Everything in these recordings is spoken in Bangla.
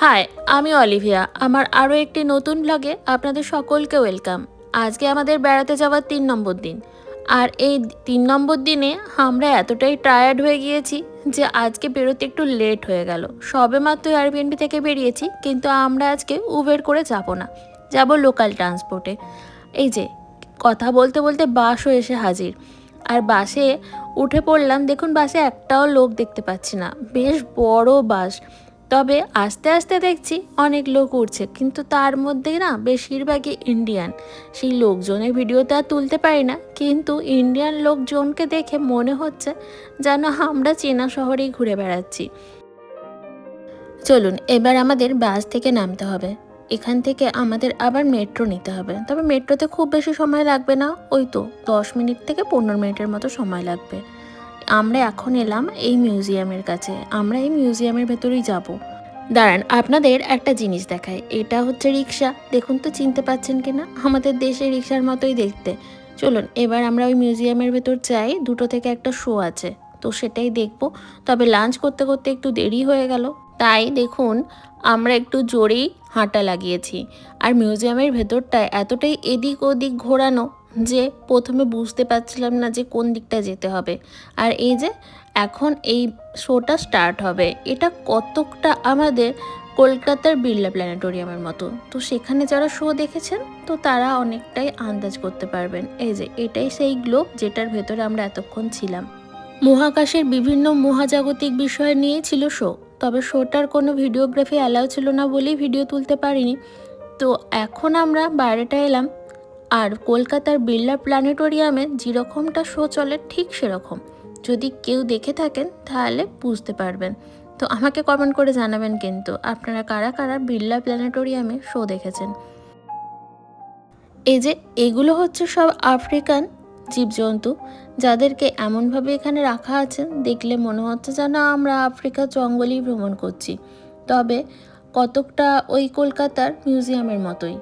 হাই, আমি অলিভিয়া। আমার আরও একটি নতুন ব্লগে আপনাদের সকলকে ওয়েলকাম আজকে আমাদের বেড়াতে যাওয়ার তিন নম্বর দিন। আর এই তিন নম্বর দিনে আমরা এতটাই টায়ার্ড হয়ে গিয়েছি যে আজকে বেরোতে একটু লেট হয়ে গেল। সবে মাত্র এয়ারবিএনবি থেকে বেরিয়েছি, কিন্তু আমরা আজকে উবের করে যাব না। যাব লোকাল ট্রান্সপোর্টে এই যে, কথা বলতে বলতে বাসও এসে হাজির। আর বাসে উঠে পড়লাম, দেখুন বাসে একটাও লোক দেখতে পাচ্ছি না। বেশ বড় বাস। তবে আস্তে আস্তে দেখছি অনেক লোক উঠছে কিন্তু তার মধ্যে না বেশিরভাগই ইন্ডিয়ান সেই লোকজনের ভিডিওতে আর তুলতে পারি না, কিন্তু ইন্ডিয়ান লোকজনকে দেখে মনে হচ্ছে যেন আমরা চেনা শহরেই ঘুরে বেড়াচ্ছি। চলুন, এবার আমাদের বাস থেকে নামতে হবে। এখান থেকে আমাদের আবার মেট্রো নিতে হবে। তবে মেট্রোতে খুব বেশি সময় লাগবে না, ওই তো দশ মিনিট থেকে পনেরো মিনিটের মতো সময় লাগবে। আমরা এখন এলাম এই মিউজিয়ামের কাছে। আমরা এই মিউজিয়ামের ভেতরেই যাব। দাঁড়ান, আপনাদের একটা জিনিস দেখায় এটা হচ্ছে রিক্সা দেখুন তো, চিনতে পাচ্ছেন কিনা আমাদের দেশে রিক্সার মতোই দেখতে। চলুন, এবার আমরা ওই মিউজিয়ামের ভেতর যাই। দুটো থেকে একটা শো আছে। তো সেটাই দেখব। তবে লাঞ্চ করতে করতে একটু দেরি হয়ে গেল। তাই দেখুন, আমরা একটু জোরেই হাঁটা লাগিয়েছি। আর মিউজিয়ামের ভেতরটায় এতটাই এদিক ওদিক ঘোরানো যে প্রথমে বুঝতে পারছিলাম না যে কোন দিকটা যেতে হবে। আর এই যে এখন এই শোটা স্টার্ট হবে, এটা কতকটা আমাদের কলকাতার বিড়লা প্ল্যানেটোরিয়ামের মতো। তো সেখানে যারা শো দেখেছেন, তো তারা অনেকটাই আন্দাজ করতে পারবেন। এই যে এটাই সেই গ্লোব যেটার ভেতরে আমরা এতক্ষণ ছিলাম। মহাকাশের বিভিন্ন মহাজাগতিক বিষয় নিয়ে ছিল শো তবে শোটার কোনো ভিডিওগ্রাফি অ্যালাউ ছিল না বলেই ভিডিও তুলতে পারিনি। তো এখন আমরা বাইরেটা এলাম আর কলকাতার বিড়লা প্ল্যানেটোরিয়ামে যেরকমটা শো চলে, ঠিক সেরকম। যদি কেউ দেখে থাকেন, তাহলে বুঝতে পারবেন। তো আমাকে কমেন্ট করে জানাবেন কিন্তু, আপনারা কারা কারা বিড়লা প্ল্যানেটোরিয়ামে শো দেখেছেন? এই যে, এগুলো হচ্ছে সব আফ্রিকান জীবজন্তু, যাদেরকে এমনভাবে এখানে রাখা আছে, দেখলে মনে হচ্ছে যেন আমরা আফ্রিকার জঙ্গলেই ভ্রমণ করছি। তবে কতকটা ওই কলকাতার মিউজিয়ামের মতোই।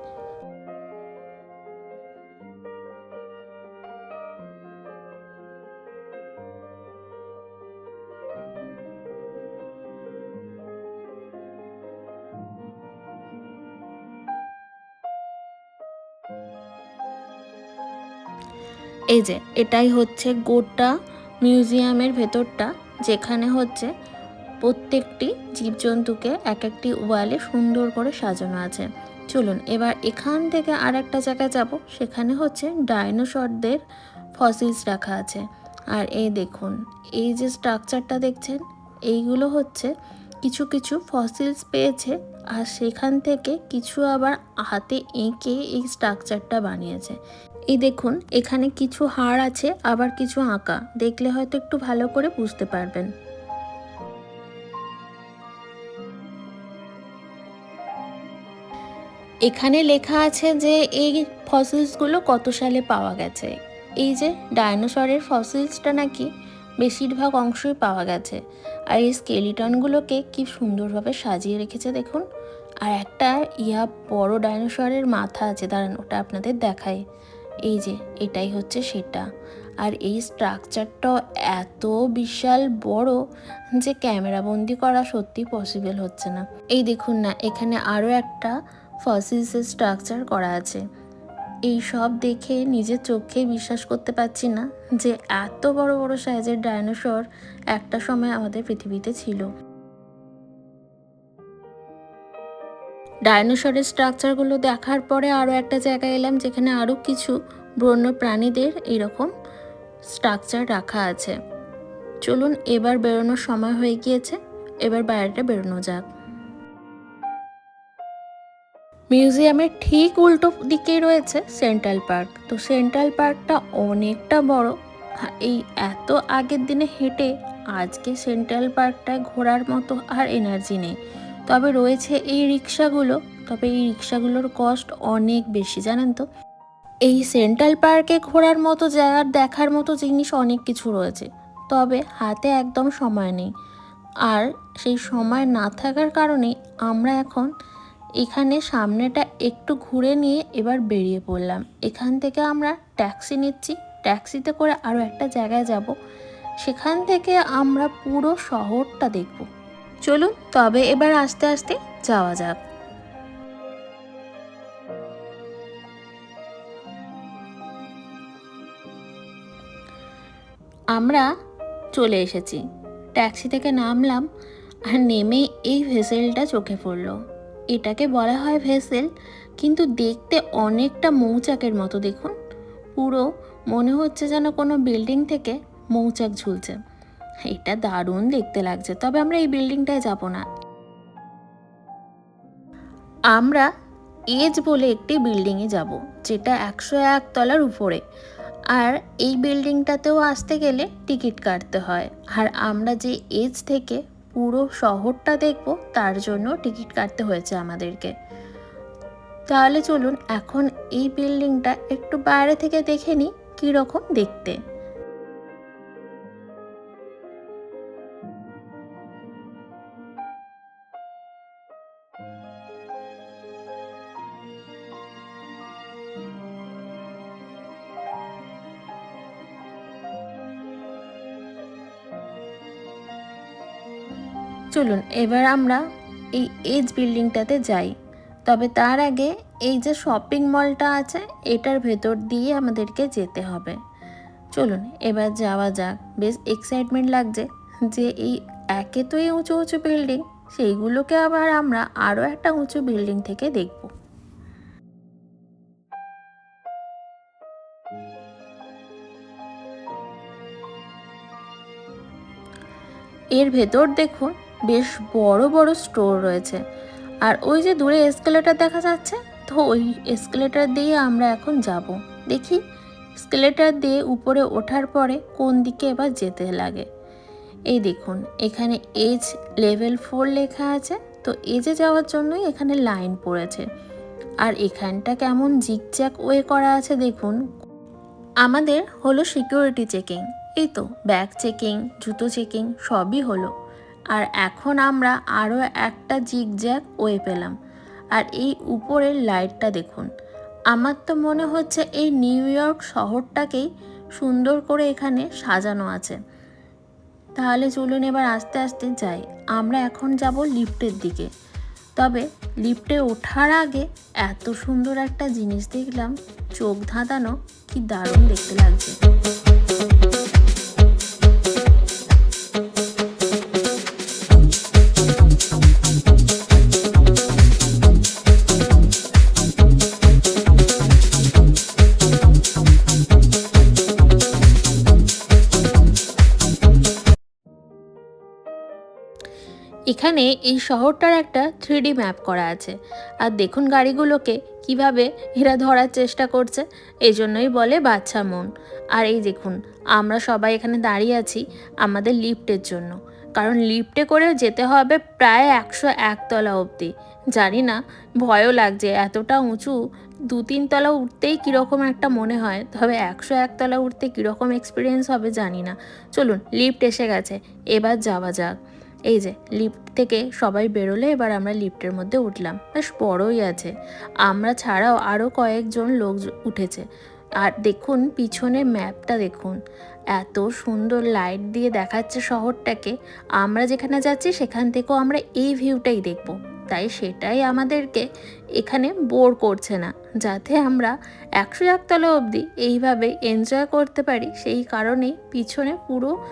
এই যে, এটাই হচ্ছে গোটা মিউজিয়ামের ভেতরটা, যেখানে হচ্ছে প্রত্যেকটি জীবজন্তুকে এক একটি ওয়ালে সুন্দর করে সাজানো আছে। চলুন, এবার এখান থেকে আর একটা জায়গায় যাব, সেখানে হচ্ছে ডাইনোসরদের ফসিলস রাখা আছে। আর এই দেখুন, এই যে স্ট্রাকচারটা দেখছেন, এইগুলো হচ্ছে কিছু কিছু ফসিলস পেয়েছে আর সেখান থেকে কিছু আবার হাতে এঁকে এই স্ট্রাকচারটা বানিয়েছে। এই দেখুন, এখানে কিছু হাড় আছে, আবার কিছু আঁকা। দেখলে হয়তো একটু ভালো করে বুঝতে পারবেন। এখানে লেখা আছে যে এই ফসিলসগুলো কত সালে পাওয়া গেছে? এই যে ডাইনোসরের ফসিলসটা নাকি বেশিরভাগ অংশই পাওয়া গেছে। আর এই স্কেলিটনগুলোকে কি সুন্দরভাবে সাজিয়ে রেখেছে দেখুন। আর একটা ইয়া বড় ডাইনোসরের মাথা আছে, দাঁড়ান ওটা আপনাদের দেখায় এই যে, এটাই হচ্ছে সেটা। আর এই স্ট্রাকচারটা এত বিশাল বড় যে ক্যামেরা বন্দি করা সত্যি পসিবল হচ্ছে না। এই দেখুন না, এখানে আরও একটা ফসিলসের স্ট্রাকচার করা আছে। এই সব দেখে নিজের চোখে বিশ্বাস করতে পারছি না যে এত বড় বড় সাইজের ডায়নোসর একটা সময় আমাদের পৃথিবীতে ছিল। ডাইনোসরের স্ট্রাকচারগুলো দেখার পরে আরও একটা জায়গায় এলাম যেখানে আরও কিছু বন্য প্রাণীদের এরকম স্ট্রাকচার রাখা আছে। চলুন এবার বেরোনোর সময় হয়ে গিয়েছে, এবার বাইরেটা বেরোনো যাক। মিউজিয়ামের ঠিক উল্টো দিকেই রয়েছে সেন্ট্রাল পার্ক। তো সেন্ট্রাল পার্কটা অনেকটা বড়। এই এত আগের দিনে হেঁটে আজকে সেন্ট্রাল পার্কটায় ঘোরার মতো আর এনার্জি নেই। তবে রয়েছে এই রিক্সাগুলো। তবে এই রিক্সাগুলোর কস্ট অনেক বেশি, জানেন তো? এই সেন্ট্রাল পার্কে ঘোরার মতো জায়গার দেখার মতো জিনিস অনেক কিছু রয়েছে। তবে হাতে একদম সময় নেই। আর সেই সময় না থাকার কারণেই আমরা এখন এখানে সামনেটা একটু ঘুরে নিয়ে এবার বেরিয়ে পড়লাম। এখান থেকে আমরা ট্যাক্সি নিচ্ছি। ট্যাক্সিতে করে আরও একটা জায়গায় যাব। সেখান থেকে আমরা পুরো শহরটা দেখব। চলুন, তবে এবার আস্তে আস্তে যাওয়া যাক। আমরা চলে এসেছি। ট্যাক্সি থেকে নামলাম আর নেমে এই ভেসেলটা চোখে পড়ল। এটাকে বলা হয় ভেসেল। কিন্তু দেখতে অনেকটা মৌচাকের মতো, দেখুন। পুরো মনে হচ্ছে যেন কোনো বিল্ডিং থেকে মৌচাক ঝুলছে। এটা দারুণ দেখতে লাগছে, তবে আমরা এই বিল্ডিংটায় যাব না। আমরা এজ বলে একটি বিল্ডিংয়ে যাব, যেটা একশো এক তলার উপরে। আর এই বিল্ডিংটাতেও আসতে গেলে টিকিট কাটতে হয়। আর আমরা যে এজ থেকে পুরো শহরটা দেখব, তার জন্য টিকিট কাটতে হয়েছে আমাদেরকে। তাহলে চলুন, এখন এই বিল্ডিংটা একটু বাইরে থেকে দেখে নিই, কীরকম দেখতে। চলুন, এবার আমরা এই এজ বিল্ডিংটাতে যাই। তবে তার আগে এই যে শপিং মলটা আছে, এটার ভেতর দিয়ে আমাদেরকে যেতে হবে। চলুন, এবার যাওয়া যাক। বেশ এক্সাইটমেন্ট লাগছে যে এই একে তো এই উঁচু উঁচু বিল্ডিং, সেইগুলোকে আবার আমরা আরও একটা উঁচু বিল্ডিং থেকে দেখব। এর ভেতর দেখুন বেশ বড় বড় স্টোর রয়েছে। আর ওই যে দূরে এসকেলেটার দেখা যাচ্ছে, তো ওই এসকেলেটার দিয়ে আমরা এখন যাব। দেখি স্কেলেটার দিয়ে উপরে ওঠার পরে কোন দিকে এবার যেতে লাগে। এই দেখুন, এখানে এজ লেভেল ফোর লেখা আছে, তো এজে যাওয়ার জন্যই এখানে লাইন পড়েছে। আর এখানটা কেমন জিকজ্যাক ওয়ে করা আছে দেখুন। আমাদের হলো সিকিউরিটি চেকিং এই তো ব্যাগ চেকিং জুতো চেকিং সবই হলো। আর এখন আমরা আরও একটা জিগজ্যাগ ওয়ে পেলাম। আর এই উপরের লাইটটা দেখুন। আমার তো মনে হচ্ছে এই নিউ ইয়র্ক শহরটাকেই সুন্দর করে এখানে সাজানো আছে। তাহলে চলুন এবার আস্তে আস্তে যাই। আমরা এখন যাব লিফটের দিকে। তবে লিফটে ওঠার আগে এত সুন্দর একটা জিনিস দেখলাম, চোখ ধাঁধানো কি দারুণ দেখতে লাগছে। এখানে এই শহরটার একটা থ্রিডি ম্যাপ করা আছে। আর দেখুন গাড়িগুলোকে কীভাবে এরা ধরার চেষ্টা করছে এই জন্যই বলে বাচ্চা মন। আর এই দেখুন, আমরা সবাই এখানে দাঁড়িয়ে আছি আমাদের লিফটের জন্য। কারণ লিফটে করে যেতে হবে প্রায় একশো একতলা অবধি। জানি না, ভয়ও লাগছে, এতটা উঁচু দু তিন তলা উঠতেই কীরকম একটা মনে হয়, তবে একশো একতলা উঠতে কীরকম এক্সপিরিয়েন্স হবে জানি না। চলুন, লিফট এসে গেছে, এবার যাওয়া যাক। এই যে লিফট থেকে সবাই বেরোলে এবার আমরা লিফটের মধ্যে উঠলাম। বেশ বড়ই আছে। আমরা ছাড়াও আরও কয়েকজন লোক উঠেছে। আর দেখুন, পিছনে ম্যাপটা দেখুন। এত সুন্দর লাইট দিয়ে দেখাচ্ছে শহরটাকে। আমরা যেখানে যাচ্ছি, সেখান থেকেও আমরা এই ভিউটাই দেখব। তাই সেটাই আমাদেরকে এখানে বোর করছে না, যাতে আমরা একশো একতলা অবধি এইভাবে এনজয় করতে পারি। সেই কারণেই পিছনে পুরো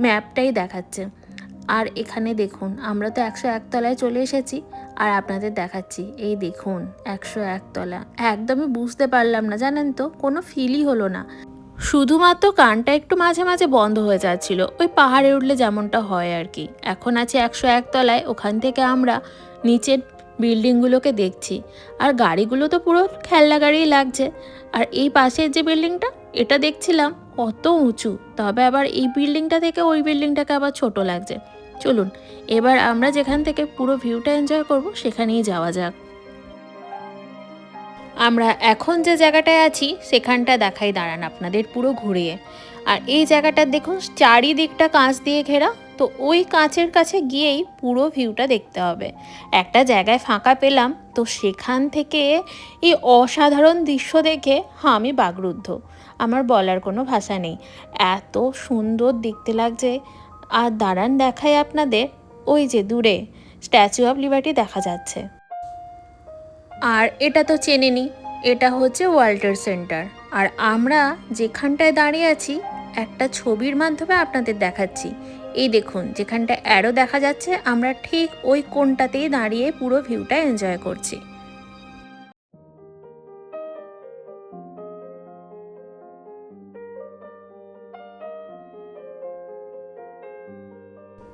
ম্যাপটাই দেখাচ্ছে। আর এখানে দেখুন, আমরা তো একশো একতলায় চলে এসেছি আর আপনাদের দেখাচ্ছি। এই দেখুন, একশো একতলা একদমই বুঝতে পারলাম না, জানেন তো, কোনো ফিলই হলো না। শুধুমাত্র কানটা একটু মাঝে মাঝে বন্ধ হয়ে যাচ্ছিল, ওই পাহাড়ে উঠলে যেমনটা হয় আর কি। এখন আছে একশো একতলায় ওখান থেকে আমরা নিচের বিল্ডিংগুলোকে দেখছি। আর গাড়িগুলো তো পুরো খেলনা গাড়িই লাগছে। আর এই পাশের যে বিল্ডিংটা এটা দেখছিলাম কত উঁচু, তবে আবার এই বিল্ডিংটা থেকে ওই বিল্ডিংটাকে আবার ছোট লাগছে। চলুন, এবার আমরা যেখান থেকে পুরো ভিউটা এনজয় করব সেখানেই যাওয়া যাক। আমরা এখন যে জায়গাটায় আছি, সেখানটা দেখাই দাঁড়ান আপনাদের পুরো ঘুরিয়ে। আর এই জায়গাটা দেখুন, চারিদিকটা কাঁচ দিয়ে ঘেরা, তো ওই কাঁচের কাছে গিয়েই পুরো ভিউটা দেখতে হবে। একটা জায়গায় ফাঁকা পেলাম, তো সেখান থেকে এই অসাধারণ দৃশ্য দেখে আমি বাগরুদ্ধ আমার বলার কোনো ভাষা নেই। এত সুন্দর দেখতে লাগছে। আর দাঁড়ান দেখায় আপনাদের, ওই যে দূরে স্ট্যাচু অফ লিবার্টি দেখা যাচ্ছে। আর এটা তো চেনেনি, এটা হচ্ছে ওয়াল্টার সেন্টার আর আমরা যেখানটায় দাঁড়িয়ে আছি, একটা ছবির মাধ্যমে আপনাদের দেখাচ্ছি। এই দেখুন যেখানটা অ্যারো দেখা যাচ্ছে, আমরা ঠিক ওই কোনটাতেই দাঁড়িয়ে পুরো ভিউটা এনজয় করছি।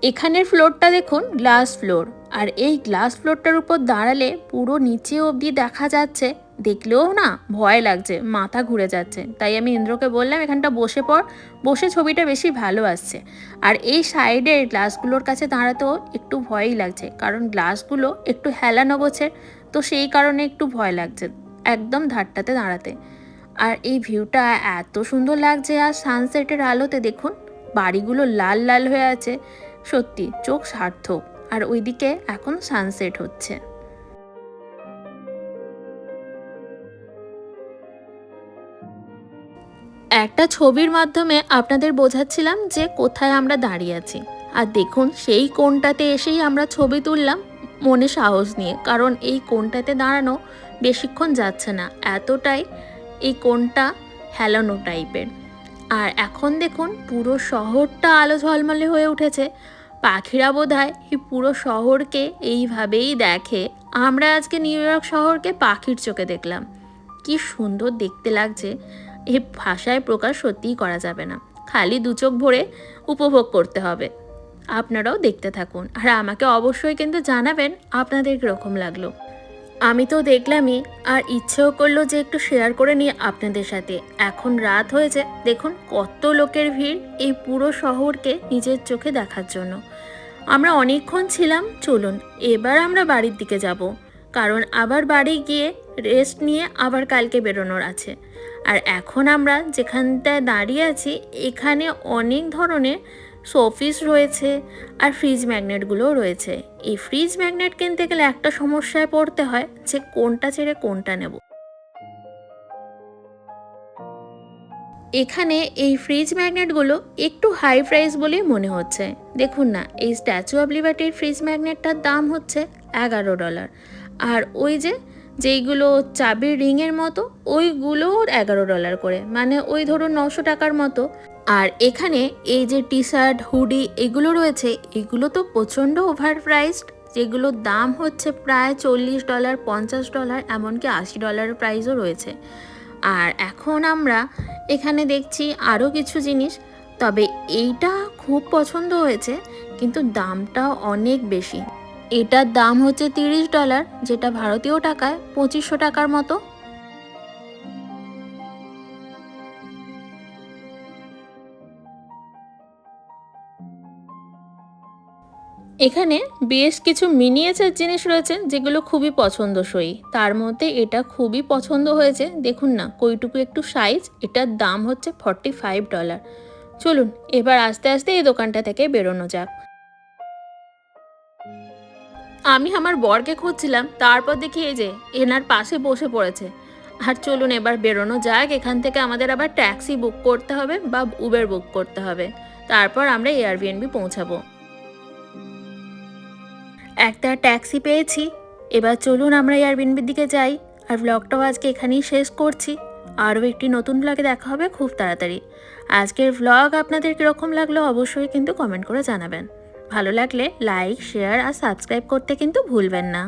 এখানের ফ্লোরটা দেখুন গ্লাস ফ্লোর আর এই গ্লাস ফ্লোরটার উপর দাঁড়ালে পুরো নিচে অবধি দেখা যাচ্ছে, দেখলেও না ভয় লাগছে, মাথা ঘুরে যাচ্ছে। তাই আমি ইন্দ্রকে বললাম, এখানটা বসে পড়, বসে ছবিটা বেশি ভালো আসছে। আর এই সাইডের গ্লাসগুলোর কাছে দাঁড়াতেও একটু ভয়ই লাগছে, কারণ গ্লাসগুলো একটু হেলানো গোছের তো সেই কারণে একটু ভয় লাগছে, একদম ধারটাতে দাঁড়াতে। আর এই ভিউটা এত সুন্দর লাগছে, আর সানসেটের আলোতে দেখুন, বাড়িগুলো লাল লাল হয়ে আছে। সত্যি চোখ সার্থক, আর ওইদিকে এখন সানসেট হচ্ছে। একটা ছবির মাধ্যমে আপনাদের বোঝাচ্ছিলাম যে কোথায় আমরা দাঁড়িয়ে আছি। আর দেখুন, সেই কোণটাতে এসেই আমরা ছবি তুললাম মনে সাহস নিয়ে, কারণ এই কোণটাতে দাঁড়ানো বেশিক্ষণ যাচ্ছে না। এতটাই এই কোণটা হেলানো টাইপের আর এখন দেখুন পুরো শহরটা আলো ঝলমলে হয়ে উঠেছে। পাখিরা বোধ হয় এই পুরো শহরকে এইভাবেই দেখে। আমরা আজকে নিউ ইয়র্ক শহরকে পাখির চোখে দেখলাম। কি সুন্দর দেখতে লাগছে। এ ভাষায় প্রকাশ সত্যিই করা যাবে না। খালি দু চোখ ভরে উপভোগ করতে হবে। আপনারাও দেখতে থাকুন। আর আমাকে অবশ্যই কিন্তু জানাবেন আপনাদের কীরকম লাগল। আমি তো দেখলামই, আর ইচ্ছেও করল যে একটু শেয়ার করে নিই আপনাদের সাথে। এখন রাত হয়েছে, দেখুন কত লোকের ভিড় এই পুরো শহরকে নিজের চোখে দেখার জন্য। আমরা অনেকক্ষণ ছিলাম, চলুন এবার আমরা বাড়ির দিকে যাব। কারণ আবার বাড়ি গিয়ে রেস্ট নিয়ে আবার কালকে বেরোনোর আছে। আর এখন আমরা যেখানটায় দাঁড়িয়ে আছি, এখানে অনেক ধরনের শোপিস রয়েছে আর ফ্রিজ ম্যাগনেটগুলোও রয়েছে। এই ফ্রিজ ম্যাগনেট কিনতে গেলে একটা সমস্যায় পড়তে হয় যে কোনটা ছেড়ে কোনটা নেব। এখানে এই ফ্রিজ ম্যাগনেটগুলো একটু হাই প্রাইস বলেই মনে হচ্ছে। দেখুন না, এই স্ট্যাচু অব লিবার্টির ফ্রিজ ম্যাগনেটটার দাম হচ্ছে এগারো ডলার। আর ওই যে যেইগুলো চাবির রিংয়ের মতো, ওইগুলোও এগারো ডলার করে। মানে ওই ধরুন নশো টাকার মতো। আর এখানে এই যে টি শার্ট হুডি এগুলো রয়েছে, এগুলো তো প্রচণ্ড ওভার প্রাইসড যেগুলোর দাম হচ্ছে প্রায় চল্লিশ ডলার পঞ্চাশ ডলার এমনকি আশি ডলার প্রাইসও রয়েছে। আর এখন আমরা এখানে দেখছি আরও কিছু জিনিস, তবে এইটা খুব পছন্দ হয়েছে, কিন্তু দামটা অনেক বেশি। এটার দাম হচ্ছে তিরিশ ডলার যেটা ভারতীয় টাকায় পঁচিশশো টাকার মতো। এখানে বেশ কিছু মিনিয়েচার জিনিস রয়েছে যেগুলো খুবই পছন্দসই। তার মধ্যে এটা খুবই পছন্দ হয়েছে। দেখুন না, কইটুকু একটু সাইজ এটার দাম হচ্ছে ফর্টি ফাইভ ডলার চলুন, এবার আস্তে আস্তে এই দোকানটা থেকে বেরোনো যাক। আমি আমার বরকে খুঁজছিলাম, তারপর দেখি এই যে, এনার পাশে বসে পড়েছে। আর চলুন এবার বেরোনো যাক, এখান থেকে আমাদের আবার ট্যাক্সি বুক করতে হবে বা উবের বুক করতে হবে। তারপর আমরা এয়ারবিএনবি পৌঁছাবো। একটা ট্যাক্সি পেয়েছি। এবার চলুন আমরা এয়ারবিনবির দিকে যাই। আর ব্লগটাও আজকে এখানেই শেষ করছি। আরও একটি নতুন ব্লগে দেখা হবে খুব তাড়াতাড়ি। আজকের ব্লগ আপনাদের কীরকম লাগল অবশ্যই কিন্তু কমেন্ট করে জানাবেন। ভালো লাগলে লাইক শেয়ার আর সাবস্ক্রাইব করতে কিন্তু ভুলবেন না।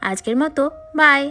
আজকের মতো বাই